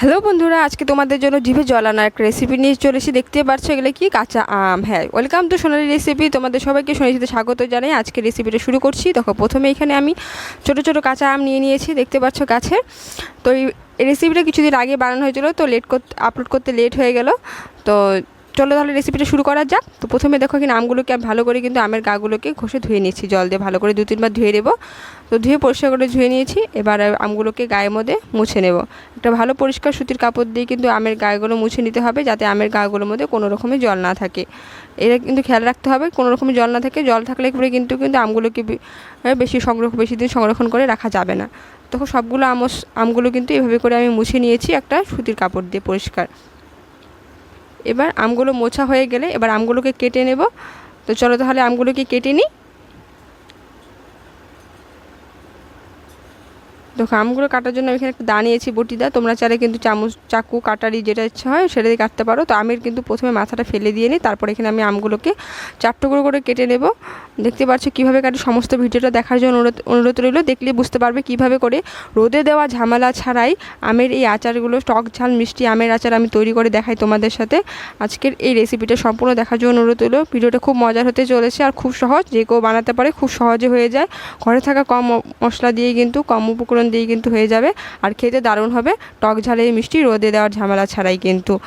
Hello বন্ধুরা, আজকে তোমাদের জন্য জিভে জল আনা একটা রেসিপি নিয়ে চলে এসে দেখতে পাচ্ছ এগুলো কি? কাঁচা আম। হ্যাঁ ওয়েলকাম টু সোনালি রেসিপি তোমাদের সবাইকে সোনালিতে স্বাগত জানাই। আজকে রেসিপিটা শুরু করছি। দেখো, প্রথমে এখানে আমি ছোট ছোট কাঁচা আম নিয়ে নিয়েছি, দেখতে পাচ্ছ গাছে তো এই রেসিপিটা কিছুদিন আগে বানানো হয়েছিল, তো লেট করতে আপলোড করতে লেট হয়ে গেল। তো চলো তাহলে রেসিপিটা শুরু করা যাক। তো প্রথমে দেখো এখানে আমগুলোকে আমি ভালো করে কিন্তু আমের গাগুলোকে ঘষে ধুয়ে নিয়েছি, জল দিয়ে ভালো করে দু তিনবার ধুয়ে নেব। তো ধুয়ে পরিষ্কার করে ধুয়ে নিয়েছি, এবার আমগুলোকে গায়ের মধ্যে মুছে নেব। একটা ভালো পরিষ্কার সুতির কাপড় দিয়ে কিন্তু আমের গায়েগুলো মুছে নিতে হবে, যাতে আমের গাগুলোর মধ্যে কোনো রকমের জল না থাকে। এটা কিন্তু খেয়াল রাখতে হবে, কোনো রকমের জল না থাকে, জল থাকলে পরে কিন্তু কিন্তু আমগুলোকে বেশি সংরক্ষণ বেশি দিন সংরক্ষণ করে রাখা যাবে না। তখন সবগুলো আমস আমগুলো কিন্তু এভাবে করে আমি মুছে নিয়েছি একটা সুতির কাপড় দিয়ে পরিষ্কার। এবার আমগুলো মোছা হয়ে গেলে এবার আমগুলোকে কেটে নেব। তো চলো তাহলে আমগুলোকে কেটে নিই। দেখো, আমগুলো কাটার জন্য আমি এখানে একটা দা নিয়েছি বটিদা তোমরা চাইলে কিন্তু চামচ, চাকু, কাটারি যেটা ইচ্ছা হয় সেটা দিয়ে কাটতে পারো। তো আমি কিন্তু প্রথমে মাথাটা ফেলে দিয়ে নিই, তারপর এখানে আমি আমগুলোকে চার টুকরো করে কেটে নেব। দেখতে পাচ্ছ কীভাবে কাটি, সমস্ত ভিডিওটা দেখার জন্য অনুরোধ অনুরোধ রইল। দেখলে বুঝতে পারবে কীভাবে করে রোদে দেওয়া ঝামেলা ছাড়াই আমের এই আচারগুলো, টক ঝাল, মিষ্টি আমের আচার আমি তৈরি করে দেখাই তোমাদের সাথে। আজকের এই রেসিপিটা সম্পূর্ণ দেখার জন্য অনুরোধ রইল। ভিডিওটা খুব মজার হতে চলেছে আর খুব সহজ। যে কেউ বানাতে পারে খুব সহজে হয়ে যায়। ঘরে থাকা কম মশলা দিয়ে কিন্তু কম উপকরণ দিয়ে কিন্তু হয়ে যাবে। আর খেতে দারুণ হবে। টক ঝালে মিষ্টি রোদে দেওয়ার ঝামেলা ছাড়াই কিন্তু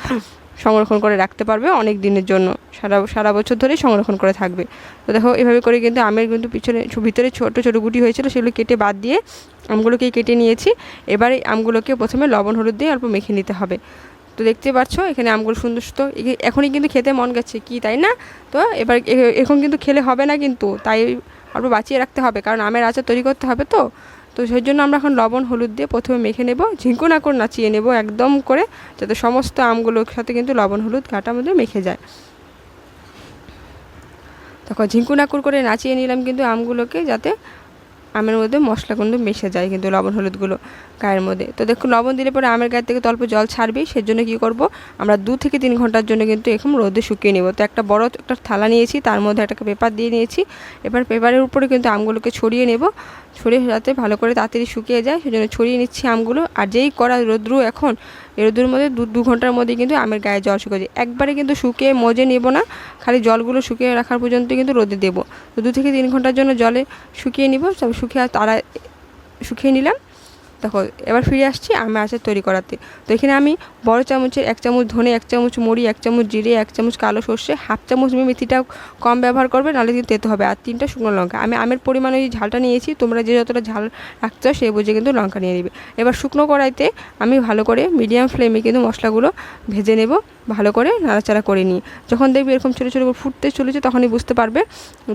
সংরক্ষণ করে রাখতে পারবে অনেক দিনের জন্য। সারা সারা বছর ধরেই সংরক্ষণ করে থাকবে। তো দেখো, এভাবে করে কিন্তু আমের কিন্তু পিছনে ভিতরে ছোট ছোট গুটি হয়েছিল সেগুলো কেটে বাদ দিয়ে আমগুলোকে কেটে নিয়েছি। এবার এই আমগুলোকে প্রথমে লবণ, হলুদ দিয়ে অল্প মেখে নিতে হবে। তো দেখতে পাচ্ছ, এখানে আমগুলো সুন্দর এগে- এখনই কিন্তু খেতে মন গেছে। কি, তাই না? তো এবার এখন কিন্তু খেলে হবে না কিন্তু, তাই অল্প বাঁচিয়ে রাখতে হবে। কারণ আমের আচার তৈরি করতে হবে তো। তো সেই জন্য আমরা এখন লবণ, হলুদ দিয়ে প্রথমে মেখে নেব। ঝিঙ্কু না করে নাচিয়ে নেব একদম করে, যাতে সমস্ত আমগুলোর সাথে কিন্তু লবণ, হলুদ ঘাটার মধ্যে মেখে যায়। তখন ঝিঙ্কু নাকুর করে নাচিয়ে নিলাম কিন্তু আমগুলোকে যাতে আমের মধ্যে মশলা কিন্তু মিশে যায় কিন্তু লবণ হলুদগুলো গায়ের মধ্যে। তো দেখুন, লবণ দিলে পরে আমের গায়ে থেকে তো অল্প জল ছাড়বেই সেজন্য কী করব? আমরা দু থেকে তিন ঘণ্টার জন্য কিন্তু এখন রোদে শুকিয়ে নেব। তো একটা বড় একটা থালা নিয়েছি, তার মধ্যে একটা পেপার দিয়ে নিয়েছি। এবার পেপারের উপরে কিন্তু আমগুলোকে ছড়িয়ে নেব। ছড়িয়ে যাতে ভালো করে তাড়াতাড়ি শুকিয়ে যায়, সেজন্য ছড়িয়ে নিচ্ছি আমগুলো। আর যেই করা রোদ্রু এখন রোদ্রুর মধ্যে দু দু ঘণ্টার মধ্যে কিন্তু আমের গায়ে জল শুকিয়ে যায়। একবারে কিন্তু শুকিয়ে মজে নেব না, খালি জলগুলো শুকিয়ে রাখার পর্যন্ত কিন্তু রোদে দেবো। দু থেকে তিন ঘণ্টার জন্য জলে শুকিয়ে নিব সব শুকিয়ে তারা শুকিয়ে নিলাম। দেখো, এবার ফিরে আসছি আমি আচার তৈরি করাতে। তো এখানে আমি বড় চামচে এক চামচ ধনে, এক চামচ মুড়ি এক চামচ জিরে, এক চামচ কালো সর্ষে, হাফ চামচ মেথিটা কম ব্যবহার করবে, নাহলে কিন্তু তেতে হবে। আর তিনটা শুকনো লঙ্কা। আমি আমের পরিমাণ ওই ঝালটা নিয়েছি, তোমরা যে যতটা ঝাল রাখতে সেই বুঝে কিন্তু লঙ্কা নিয়ে নেবে। এবার শুকনো কড়াইতে আমি ভালো করে মিডিয়াম ফ্লেমে কিন্তু মশলাগুলো ভেজে নেব। ভালো করে নাড়াচাড়া করে নিই। যখন দেখবি এরকম ছোটো ছোটো ফুটতে চলেছে, তখনই বুঝতে পারবে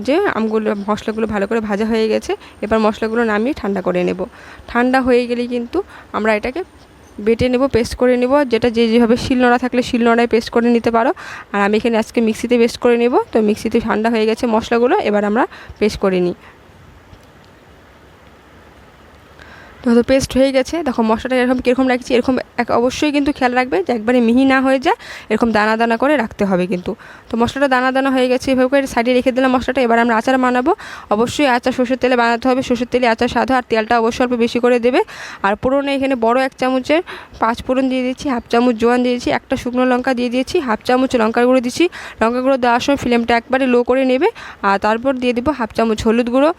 যে আমগুলো, মশলাগুলো ভালো করে ভাজা হয়ে গেছে। এবার মশলাগুলো নামিয়ে ঠান্ডা করে নেব। ঠান্ডা হয়ে গেলেই কিন্তু আমরা এটাকে বেটে নেব, পেস্ট করে নেব। যেটা যে যেভাবে শিলনোড়া থাকলে শিলনোড়ায় পেস্ট করে নিতে পারো। আর আমি এখানে আজকে মিক্সিতে পেস্ট করে নেব। তো মিক্সিতে ঠান্ডা হয়ে গেছে মশলাগুলো, এবার আমরা পেস্ট করে নিই। তো পেস্ট হয়ে গেছে। দেখো, মশলাটা এরকম কীরকম রাখছি, এরকম এক অবশ্যই কিন্তু খেয়াল রাখবে যে একবারে মিহি না হয়ে যায়, এরকম দানা দানা করে রাখতে হবে কিন্তু। তো মশলাটা দানা দানা হয়ে গেছে, এভাবে করে সাইডে রেখে দিলাম মশলাটা, এবার আমরা আচার বানাবো। অবশ্যই আচার সর্ষের তেলে বানাতে হবে, সর্ষের তেলে আচার স্বাদ আর তেলটা অবশ্যই অল্প বেশি করে দেবে। আর পুরোনো এখানে বড় এক চামচের পাঁচ ফোড়ন দিয়ে দিয়েছি, হাফ চামচ জোয়ান দিয়েছি, একটা শুকনো লঙ্কা দিয়ে দিয়েছি, হাফ চামচ লঙ্কার গুঁড়ো দিচ্ছি লঙ্কা গুঁড়ো দেওয়ার সময় ফ্লেমটা একবারে লো করে নেবে, আর তারপর দিয়ে দেবো হাফ চামচ হলুদ গুঁড়ো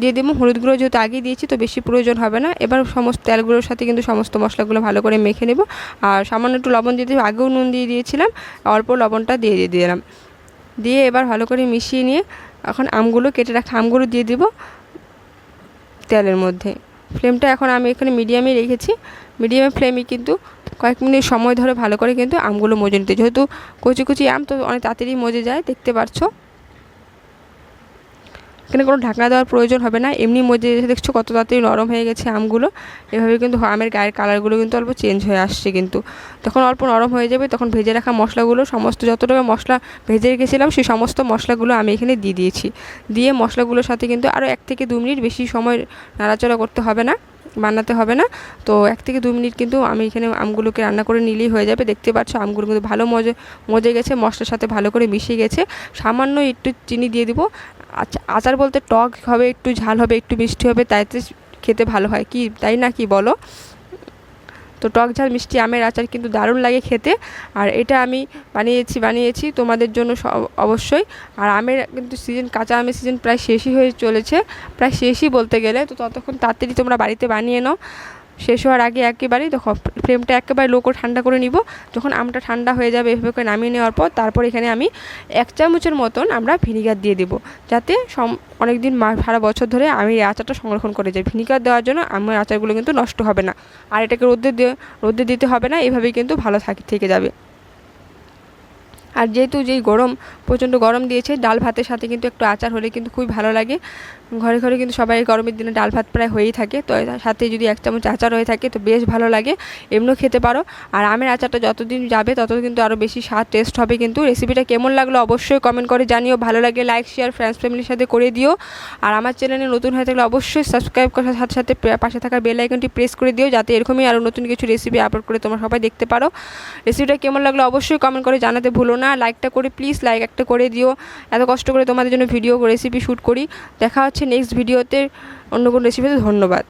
দিয়ে দেবো। হলুদ গুঁড়ো যেহেতু আগে দিয়েছি, তো বেশি প্রয়োজন হবে না। এবার সমস্ত তেলগুলোর সাথে কিন্তু সমস্ত মশলাগুলো ভালো করে মেখে নেব। আর সামান্য একটু লবণ দিয়ে দেবো আগেও নুন দিয়ে দিয়েছিলাম, অল্প লবণটা দিয়ে দিয়ে দিলাম। দিয়ে এবার ভালো করে মিশিয়ে নিয়ে এখন আমগুলো কেটে রাখা আমগুলো দিয়ে দেব তেলের মধ্যে। ফ্লেমটা এখন আমি এখানে মিডিয়ামে রেখেছি। মিডিয়ামে ফ্লেমে কিন্তু কয়েক মিনিট সময় ধরে ভালো করে কিন্তু আমগুলো মজে নিতে যেহেতু কচি কচি আম তো অনেক তাড়াতাড়ি মজে যায়, দেখতে পারছ। এখানে কোনো ঢাকনা দেওয়ার প্রয়োজন হবে না। এমনি মধ্যে দেখছ কত তাড়াতাড়ি নরম হয়ে গেছে আমগুলো। এভাবে কিন্তু আমের গায়ের কালারগুলো কিন্তু অল্প চেঞ্জ হয়ে আসছে কিন্তু। তখন অল্প নরম হয়ে যাবে, তখন ভেজে রাখা মশলাগুলো, সমস্ত যতটুকু মশলা ভেজে রেখেছিলাম, সেই সমস্ত মশলাগুলো আমি এখানে দিয়ে দিয়েছি। দিয়ে মশলাগুলোর সাথে কিন্তু আরও এক থেকে দু মিনিট বেশি সময় নাড়াচড়া করতে হবে না, বানাতে হবে না। তো এক থেকে দু মিনিট কিন্তু আমি এখানে আমগুলোকে রান্না করে নিলেই হয়ে যাবে। দেখতে পাচ্ছ আমগুলো কিন্তু ভালো মজে মজে গেছে, মশলার সাথে ভালো করে মিশে গেছে। সামান্য একটু চিনি দিয়ে দিব আচার বলতে টক হবে, একটু ঝাল হবে, একটু মিষ্টি হবে, তাইতে খেতে ভালো হয়। কি, তাই না কি বলো? তো টক ঝাল, মিষ্টি আমের আচার কিন্তু দারুণ লাগে খেতে। আর এটা আমি বানিয়েছি বানিয়েছি তোমাদের জন্য অবশ্যই। আর আমের কিন্তু সিজন কাঁচা আমের সিজন প্রায় শেষই হয়ে চলেছে। প্রায় শেষই বলতে গেলে। তো ততক্ষণ তাড়াতাড়ি তোমরা বাড়িতে বানিয়ে নাও। শেষ হওয়ার আগে একেবারেই তখন ফ্লেমটা একেবারে লো ঠান্ডা করে নিব। যখন আমটা ঠান্ডা হয়ে যাবে এভাবে করে নামিয়ে নেওয়ার পর, তারপর এখানে আমি এক চামচের মতন আমরা ভিনিগার দিয়ে দেবো। যাতে সম অনেক দিন সারা বছর ধরে আমি এই আচারটা সংরক্ষণ করে যাই। ভিনিগার দেওয়ার জন্য আমার আচারগুলো কিন্তু নষ্ট হবে না। আর এটাকে রোদে দিয়ে রোদে দিতে হবে না, এভাবেই কিন্তু ভালো থাকে, থেকে যাবে। আর যেহেতু যেই গরম, প্রচণ্ড গরম দিয়েছে, ডাল ভাতের সাথে কিন্তু একটু আচার হলে কিন্তু খুবই ভালো লাগে। ঘরে ঘরে কিন্তু সবাই গরমের দিনে ডাল ভাত প্রায় হয়েই থাকে, তো সাথে যদি এক চামচ আচার হয়ে থাকে তো বেশ ভালো লাগে, এমনিও খেতে পারো। আর আমের আচারটা যতদিন যাবে তত কিন্তু আরও বেশি স্বাদ টেস্ট হবে কিন্তু। রেসিপিটা কেমন লাগল অবশ্যই কমেন্ট করে জানিও, ভালো লাগে লাইক শেয়ার ফ্রেন্ডস ফ্যামিলির সাথে করে দিও। আর আমার চ্যানেলে নতুন হয়ে থাকলে অবশ্যই সাবস্ক্রাইব করার সাথে সাথে পাশে থাকা বেল আইকনটি প্রেস করে দিও যাতে এরকমই আরও নতুন কিছু রেসিপি আপলোড করে তোমরা সবাই দেখতে পারো। রেসিপিটা কেমন লাগল অবশ্যই কমেন্ট করে জানাতে ভুলো না লাইকটা করে প্লিজ লাইক একটা করে দিও। এত কষ্ট করে তোমাদের জন্য ভিডিও রেসিপি শ্যুট করি। দেখা হচ্ছে নেক্সট ভিডিওতে অন্য কোনো রেসিপিতে ধন্যবাদ।